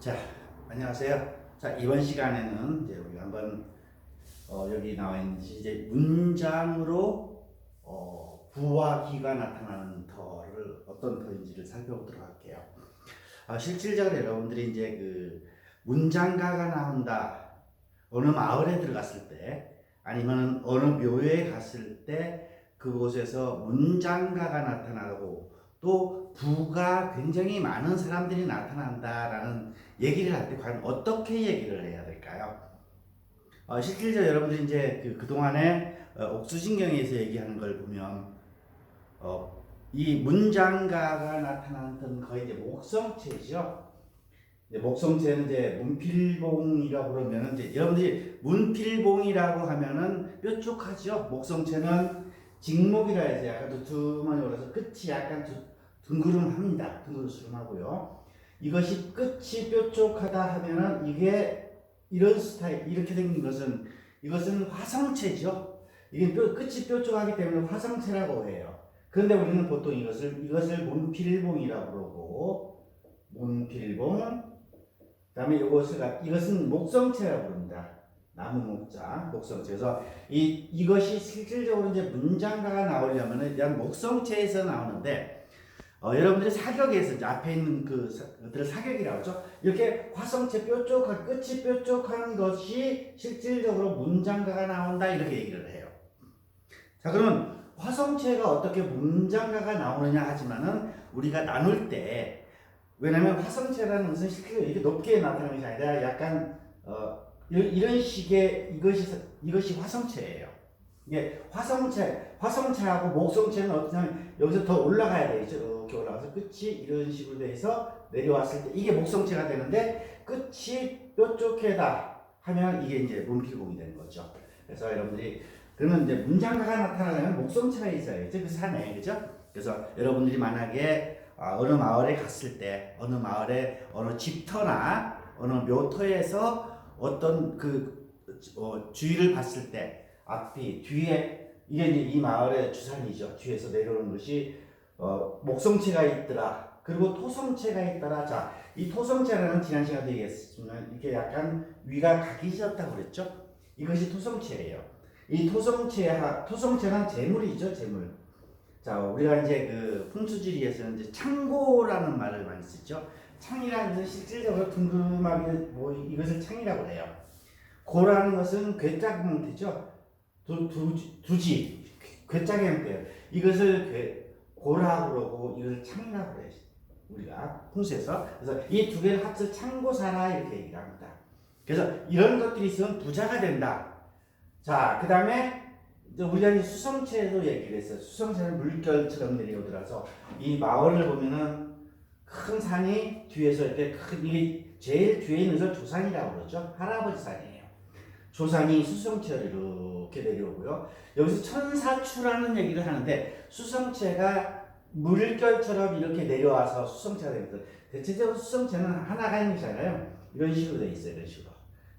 자, 안녕하세요. 자, 이번 시간에는 이제 우리가 한번 어, 여기 나와 있는 이제 문장으로 어, 부와 기가 나타나는 터를 어떤 터인지를 살펴보도록 할게요. 아, 실질적으로 여러분들이 이제 그 문장가가 나온다. 어느 마을에 들어갔을 때 아니면 어느 묘에 갔을 때 그곳에서 문장가가 나타나고 또 부가 굉장히 많은 사람들이 나타난다라는 얘기를 할 때 과연 어떻게 얘기를 해야 될까요? 어, 실질적으로 여러분들이 이제 그, 그동안에 어, 옥수신경에서 얘기하는 걸 보면 어, 이 문장가가 나타나는 거의 이제 목성체죠. 이제 목성체는 이제 문필봉이라고 그러면 이제 여러분들이 문필봉이라고 하면은 뾰족하죠. 목성체는 직목이라 해서 약간 두툼하게 올라서 끝이 약간 두, 둥그름합니다. 둥그름하고요. 이것이 끝이 뾰족하다 하면은 이게 이런 스타일 이렇게 생긴 것은 이것은 화성체죠. 이게 뼈, 끝이 뾰족하기 때문에 화성체라고 해요. 그런데 우리는 보통 이것을 이것을 문필봉이라고 그러고 문필봉 그다음에 이것을 이것은 목성체라고 부릅니다. 나무 목자 목성체. 그래서 이 이것이 실질적으로 이제 문장가가 나오려면은 일단 목성체에서 나오는데 어, 여러분들이 사격에서 이제 앞에 있는 그 사, 그들을 사격이라고 하죠. 이렇게 화성체 뾰족한 끝이 뾰족한 것이 실질적으로 문장가가 나온다 이렇게 얘기를 해요. 자 그러면 화성체가 어떻게 문장가가 나오느냐 하지만은 우리가 나눌 때 왜냐면 화성체라는 것은 실제로 이렇게 높게 나타나는 것이 아니라 약간 어, 이런 식의 이것이 이것이 화성체예요. 이게 화성체, 화성체하고 목성체는 어떠냐면 여기서 더 올라가야 되겠죠. 이렇게 올라가서 끝이 이런 식으로 돼서 내려왔을 때 이게 목성체가 되는데 끝이 뾰족하다 하면 이게 이제 문필공이 되는 거죠. 그래서 여러분들이 그러면 이제 문장가가 나타나려면 목성체가 있어야겠죠. 그 산에 그죠? 그래서 여러분들이 만약에 아, 어느 마을에 갔을 때 어느 마을에 어느 집터나 어느 묘터에서 어떤 그 어, 주위를 봤을 때 앞뒤 뒤에 이게 이제 이 마을의 주산이죠. 뒤에서 내려오는 것이 어, 목성체가 있더라. 그리고 토성체가 있더라. 자, 이 토성체라는 지난 시간에 얘기했지만 이렇게 약간 위가 각이 졌다고 그랬죠. 이것이 토성체예요. 이 토성체 토성체는 재물이죠, 재물. 자, 우리가 이제 그 풍수지리에서는 이제 창고라는 말을 많이 쓰죠. 창이라는 것은 실질적으로 둥그름하게 뭐 이것을 창이라고 해요. 고라는 것은 괴짝 형태죠. 두, 두, 두지, 형태예요. 이것을 괴, 고라고 그러고 이것을 창이라고 그래요. 우리가 풍수에서. 그래서 이 두 개를 합쳐 창고사라 이렇게 얘기를 합니다. 그래서 이런 것들이 있으면 부자가 된다. 자, 그 다음에 우리가 수성체도 얘기를 했어요. 수성체는 물결처럼 내려오더라서 이 마을을 보면은 큰 산이 뒤에서 이렇게 큰 이게 제일 뒤에 있는 조산이라고 그러죠. 할아버지 산이에요. 조산이 수성체로 이렇게 내려오고요. 여기서 천사추라는 얘기를 하는데 수성체가 물결처럼 이렇게 내려와서 수성체가 됩니다. 대체적으로 수성체는 하나가 있는 것이잖아요. 이런 식으로 돼 있어요. 이런 식으로.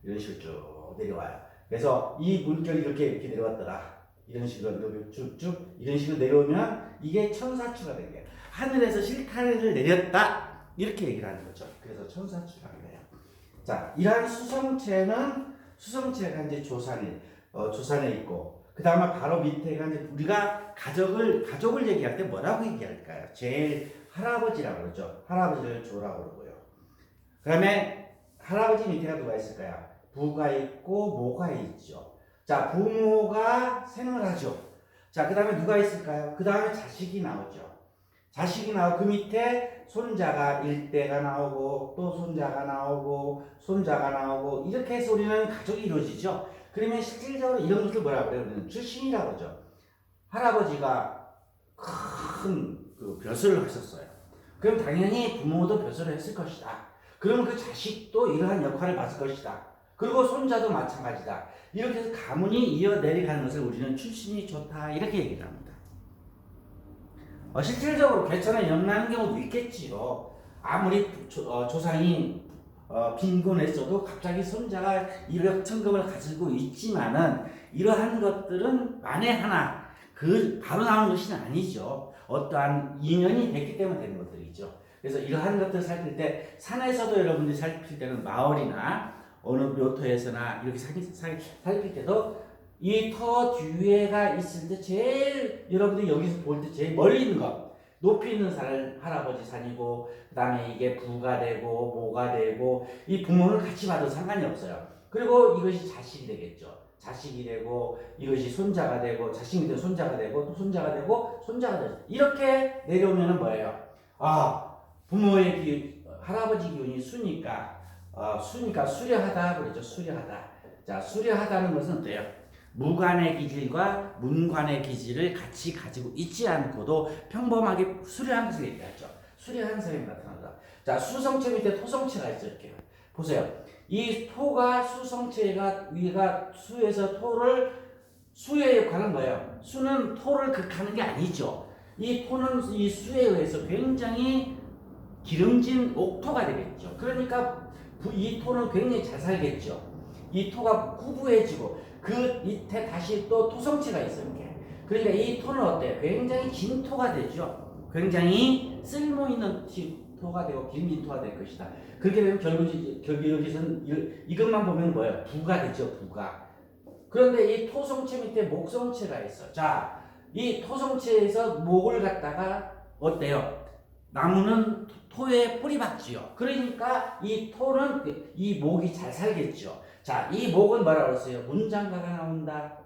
이런 식으로 쭉 내려와요. 그래서 이 물결이 이렇게 이렇게 내려왔더라. 이런 식으로 쭉쭉 이런 식으로 내려오면 이게 천사추가 되는 거예요. 하늘에서 실타래를 내렸다 이렇게 얘기를 하는 거죠. 그래서 천사추라고 해요. 자, 이러한 수성체는 수성체가 이제 조산에 어, 조산에 있고 그 다음에 바로 밑에가 이제 우리가 가족을 가족을 얘기할 때 뭐라고 얘기할까요? 제일 할아버지라고 그러죠. 할아버지를 조라고 그러고요. 그 다음에 할아버지 밑에가 누가 있을까요? 부가 있고 모가 있죠. 자, 부모가 생을 하죠. 자, 그 다음에 누가 있을까요? 그 다음에 자식이 나오죠. 자식이 나오고 그 밑에 손자가 일대가 나오고 또 손자가 나오고 손자가 나오고 이렇게 해서 우리는 가족이 이루어지죠. 그러면 실질적으로 이런 것을 뭐라고 그래요? 출신이라고 그러죠. 할아버지가 큰 그 벼슬을 하셨어요. 그럼 당연히 부모도 벼슬을 했을 것이다. 그럼 그 자식도 이러한 역할을 맡을 것이다. 그리고 손자도 마찬가지다. 이렇게 해서 가문이 이어 내려가는 것을 우리는 출신이 좋다. 이렇게 얘기를 합니다. 어, 실질적으로 개천에 연나는 경우도 있겠지요. 아무리 조, 어, 조상이 어, 빈곤했어도 갑자기 손자가 일억 천금을 가지고 있지만은 이러한 것들은 만에 하나 그 바로 나오는 것이 아니죠. 어떠한 인연이 됐기 때문에 되는 것들이죠. 그래서 이러한 것들 살필 때 산에서도 여러분들이 살필 때는 마을이나 어느 묘토에서나 이렇게 살, 살, 살필 때도 이 터 뒤에가 있을 때 제일 여러분들이 여기서 볼 때 제일 멀리 있는 거 높이 있는 산 할아버지 산이고 그 다음에 이게 부가 되고 모가 되고 이 부모를 같이 봐도 상관이 없어요. 그리고 이것이 자식이 되겠죠. 자식이 되고 이것이 손자가 되고 자식이 되고 손자가 되고 또 손자가 되고 손자가 되죠. 이렇게 내려오면은 뭐예요? 아 부모의 기 할아버지 기운이 수니까 어, 수니까 수려하다 그러죠. 수려하다. 자 수려하다는 것은 어때요? 무관의 기질과 문관의 기질을 같이 가지고 있지 않고도 평범하게 수려한 것을 얘기하죠. 수려한 사람이 나타난다. 자 수성체 밑에 토성체가 있어 이렇게 보세요. 이 토가 수성체가 위가 수에서 토를 수의 역할은 뭐예요? 수는 토를 극하는 게 아니죠. 이 토는 이 수에 의해서 굉장히 기름진 옥토가 되겠죠. 그러니까 부- 이 토는 굉장히 잘 살겠죠. 이 토가 구부해지고 그 밑에 다시 또 토성체가 있어요. 이렇게. 그러니까 이 토는 어때요? 굉장히 진 토가 되죠. 굉장히 쓸모 있는 티- 토가 되고 길민 토가 될 것이다. 그렇게 되면 결국 이- 결국 여기서는 이- 이것만 보면 뭐예요? 부가 되죠. 부가. 그런데 이 토성체 밑에 목성체가 있어. 자, 이 토성체에서 목을 갖다가 어때요? 나무는 토에 뿌리 박지요. 그러니까 이 토는 그- 이 목이 잘 살겠죠. 자, 이 목은 뭐라고 했어요? 문장가가 나온다.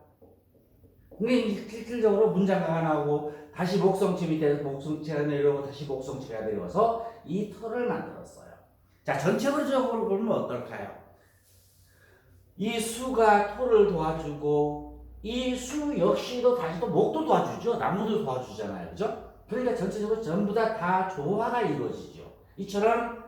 근데 이 실질적으로 문장가가 나오고 다시 목성체 밑에서 목성체가 내려오고 다시 목성체가 내려와서 이 털을 만들었어요. 자, 전체적으로 보면 어떨까요? 이 수가 토를 도와주고 이 수 역시도 다시 또 목도 도와주죠. 나무도 도와주잖아요. 그죠? 그러니까 전체적으로 전부 다, 다 조화가 이루어지죠. 이처럼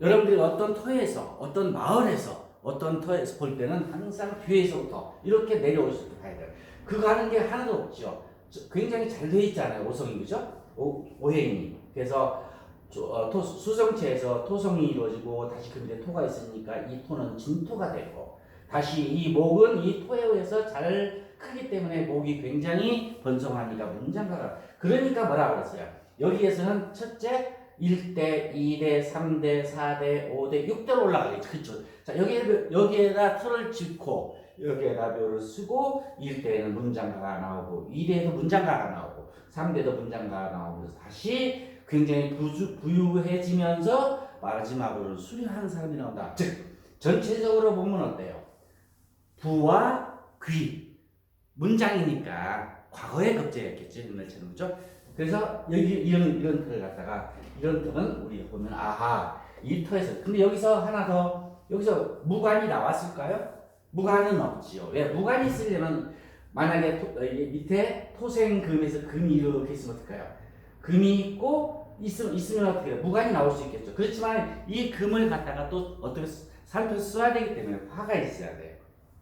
여러분들이 어떤 터에서, 어떤 마을에서, 어떤 터에서 볼 때는 항상 뒤에서부터 이렇게 있게 가야 돼요. 그거 하는 게 하나도 없죠. 저- 굉장히 잘 돼 있잖아요. 오성이, 그죠? 오, 오행이. 그래서 조- 어, 토, 수성체에서 토성이 이루어지고 다시 그 밑에 토가 있으니까 이 토는 진토가 되고 다시 이 목은 이 토에 의해서 잘 크기 때문에 목이 굉장히 번성하니까 문장가가 그러니까 뭐라 그랬어요? 여기에서는 첫째 1대, 2대, 3대, 4대, 5대, 6대로 올라가겠죠. 그렇죠. 자, 여기에, 여기에다 틀을 짓고, 여기에다 묘를 쓰고, 1대에는 문장가가 나오고, 2대에도 문장가가 나오고, 3대도 문장가가 나오고, 그래서 다시 굉장히 부주, 부유해지면서 마지막으로 수려한 사람이 나온다. 즉, 전체적으로 보면 어때요? 부와 귀. 문장이니까 과거의 급제였겠죠. 옛날처럼. 그죠? 그래서 여기 이런, 이런 틀을 갖다가, 이런 틀은 우리 보면, 아하, 이 터에서. 근데 여기서 하나 더, 여기서 무관이 나왔을까요? 무관은 없지요. 왜? 무관이 있으려면, 만약에 토, 어, 이 밑에 토생금에서 금이 이렇게 있으면 어떨까요? 금이 있고, 있으면, 있으면 어떻게 해요? 무관이 나올 수 있겠죠. 그렇지만 이 금을 갖다가 또 어떻게 살펴 써야 되기 때문에 화가 있어야 돼요.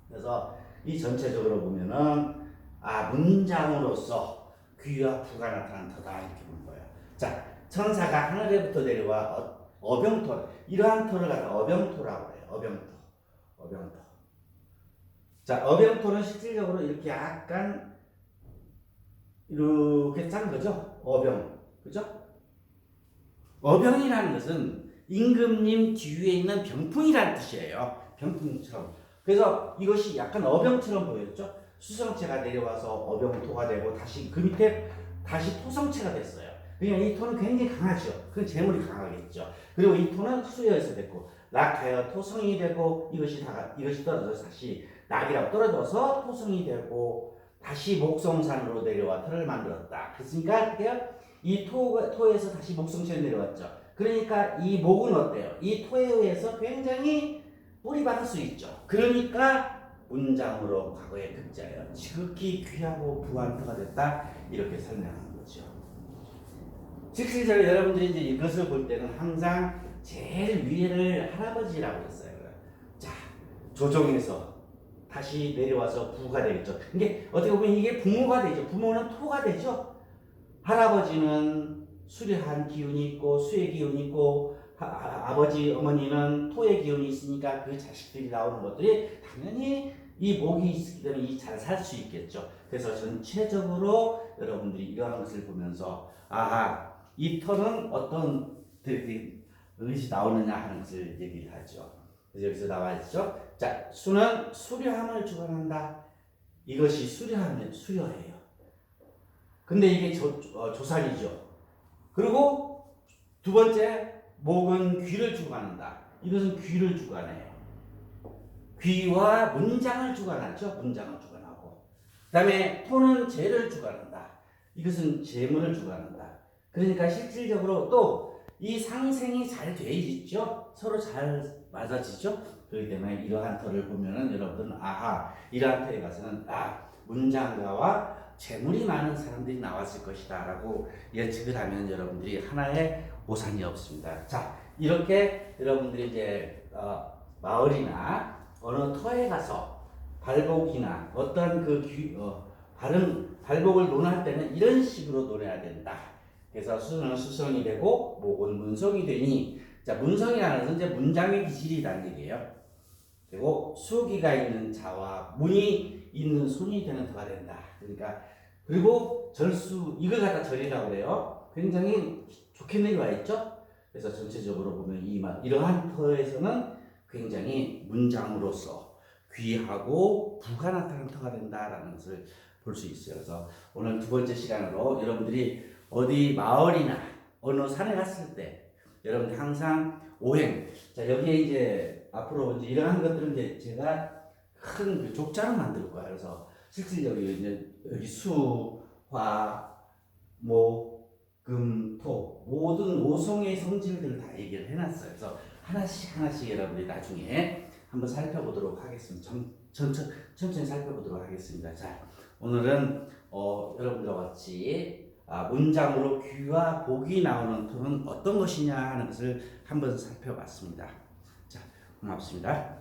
그래서 이 전체적으로 보면은, 아, 문장으로서 귀와 부가 나타난 터다. 이렇게 보는 거예요. 자, 천사가 하늘에부터 내려와 어, 어병토 이러한 토를 갖다 어병토라고 해요. 어병토. 어병토. 자, 어병토는 실질적으로 이렇게 약간 이렇게 짠 거죠. 어병. 그죠? 어병이라는 것은 임금님 뒤에 있는 병풍이라는 뜻이에요. 병풍처럼. 그래서 이것이 약간 어병처럼 보였죠. 수성체가 내려와서 어병토가 되고 다시 그 밑에 다시 토성체가 됐어요. 그러니까 이 토는 굉장히 강하죠. 그 재물이 강하겠죠. 그리고 이 토는 수여에서 됐고 낙하여 토성이 되고 이것이 다 이것이 떨어져서 다시 낙이라고 떨어져서 토성이 되고 다시 목성산으로 내려와 터를 만들었다. 그러니까? 이 토, 토에서 다시 목성체로 내려왔죠. 그러니까 이 목은 어때요? 이 토에 의해서 굉장히 뿌리 받을 수 있죠. 그러니까 문장으로 과거의 급자예요. 지극히 귀하고 부한 터가 됐다. 이렇게 설명하는 거죠. 실질적으로 여러분들이 이제 이것을 볼 때는 항상 제일 위에를 할아버지라고 했어요. 자, 조정에서 다시 내려와서 부가 되겠죠. 이게 어떻게 보면 이게 부모가 되죠. 부모는 토가 되죠. 할아버지는 수려한 기운이 있고 수의 기운이 있고 아 버지 어머니는 토의 기운이 있으니까 그 자식들이 나오는 것들이 당연히 이 목이 있기 때문에 이잘살 수 있겠죠. 그래서 전체적으로 여러분들이 이러한 것을 보면서 아하 이 터는 어떤 그- 그 것이 나오느냐 하는 것을 얘기를 하죠. 여기서 나와 있죠. 자, 수는 수려함을 주관한다. 이것이 수려하면 수려해요. 근데 이게 조, 어, 조상이죠. 그리고 두 번째 목은 귀를 주관한다. 이것은 귀를 주관해요. 귀와 문장을 주관하죠. 문장을 주관하고. 그 다음에 토는 재를 주관한다. 이것은 재물을 주관한다. 그러니까 실질적으로 또 이 상생이 잘 돼 있죠. 서로 잘 맞아지죠. 그렇기 때문에 이러한 터를 보면은 여러분들은 아하 이러한 터에 가서는 아 문장가와 재물이 많은 사람들이 나왔을 것이다 라고 예측을 하면 여러분들이 하나의 오산이 없습니다. 자 이렇게 여러분들이 이제 어, 마을이나 어느 터에 가서 발복이나 어떠한 그 귀, 어, 발음 발복을 논할 때는 이런 식으로 논해야 된다. 그래서 수는 수성이 되고 목은 문성이 되니 자 문성이라는 것은 이제 문장의 기질이라는 얘기예요. 그리고 수기가 있는 자와 문이 있는 손이 되는 터가 된다. 그러니까 그리고 절수 이걸 갖다 절이라고 그래요. 굉장히 좋게 내려와 있죠. 그래서 전체적으로 보면 이 말- 이러한 터에서는 굉장히 문장으로서 귀하고 부가 나타나는 터가 된다라는 것을 볼 수 있어요. 그래서 오늘 두 번째 시간으로 여러분들이 어디 마을이나 어느 산에 갔을 때 여러분들 항상 오행 자 여기에 이제 앞으로 이제 이러한 것들은 이제 제가 큰그 족자를 만들 거예요. 그래서 실질적으로 이제 여기 수, 화, 목, 금, 토 모든 오송의 성질들을 다 얘기를 해놨어요. 그래서 하나씩 하나씩 여러분들이 나중에 한번 살펴보도록 하겠습니다. 천, 천천, 천천히 살펴보도록 하겠습니다. 자 오늘은 어, 여러분들과 같이 아, 문장으로 귀와 복이 나오는 토는 어떤 것이냐 하는 것을 한번 살펴봤습니다. 자 고맙습니다.